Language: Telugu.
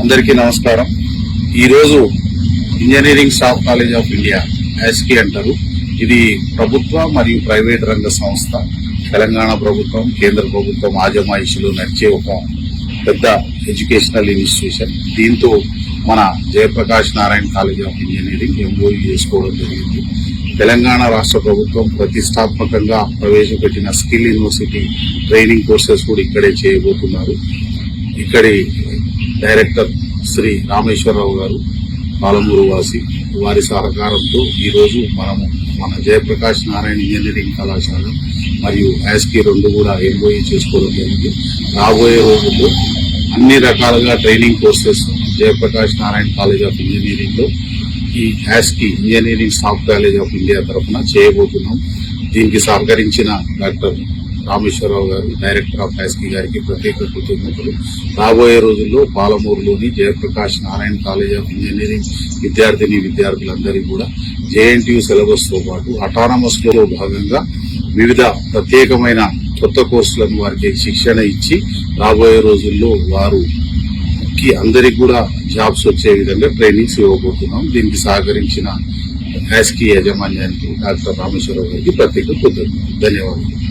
అందరికీ. నమస్కారం. ఈరోజు engineering staff college of India ఎస్కి అంటారు. ఇది ప్రభుత్వ మరియు ప్రైవేట్ రంగ సంస్థ. తెలంగాణ ప్రభుత్వం కేంద్ర ప్రభుత్వం ఆజమాయిషులు నడిచే ఒక పెద్ద ఎడ్యుకేషనల్ ఇన్స్టిట్యూషన్. దీంతో మన Jayaprakash Narayan college of engineering MOU చేసుకోవడం జరిగింది. తెలంగాణ రాష్ట్ర ప్రభుత్వం ప్రతిష్టాత్మకంగా ప్రవేశపెట్టిన స్కిల్ యూనివర్సిటీ ట్రైనింగ్ కోర్సెస్ కూడా ఇక్కడే చేయబోతున్నారు. ఇక్కడి డైరెక్టర్ శ్రీ రామేశ్వరరావు గారు పాలమూరు వాసి వారి సహకారంతో ఈరోజు మనము మన జయప్రకాష్ నారాయణ ఇంజనీరింగ్ కళాశాల మరియు యాస్కి రెండు కూడా ఎంఓఈ చేసుకోవడం జరిగింది. రాబోయే రోజుల్లో అన్ని రకాలుగా training courses Jayaprakash Narayan college of ఇంజనీరింగ్లో ఈ హ్యాస్కి engineering staff college of India తరఫున చేయబోతున్నాం. దీనికి సహకరించిన డాక్టర్ రామేశ్వరరావు గారు డైరెక్టర్ ఆఫ్ హ్యాస్కి గారికి ప్రత్యేక కృతజ్ఞతలు. రాబోయే రోజుల్లో పాలమూరులోని Jayaprakash Narayan college of engineering విద్యార్థిని విద్యార్థులందరికీ కూడా జేఎన్టీయూ సిలబస్తో పాటు అటానమస్లో భాగంగా వివిధ ప్రత్యేకమైన కొత్త కోర్సులను వారికి శిక్షణ ఇచ్చి రాబోయే రోజుల్లో వారు కి అందరికి కూడా జాబ్స్ వచ్చే విధంగా ట్రైనింగ్స్ ఇవ్వబోతున్నాం. దీనికి సహకరించిన యాస్కి యాజమాన్యానికి డాక్టర్ రామేశ్వరరావు గారికి ప్రత్యేక కృతజ్ఞతలు. ధన్యవాదాలు.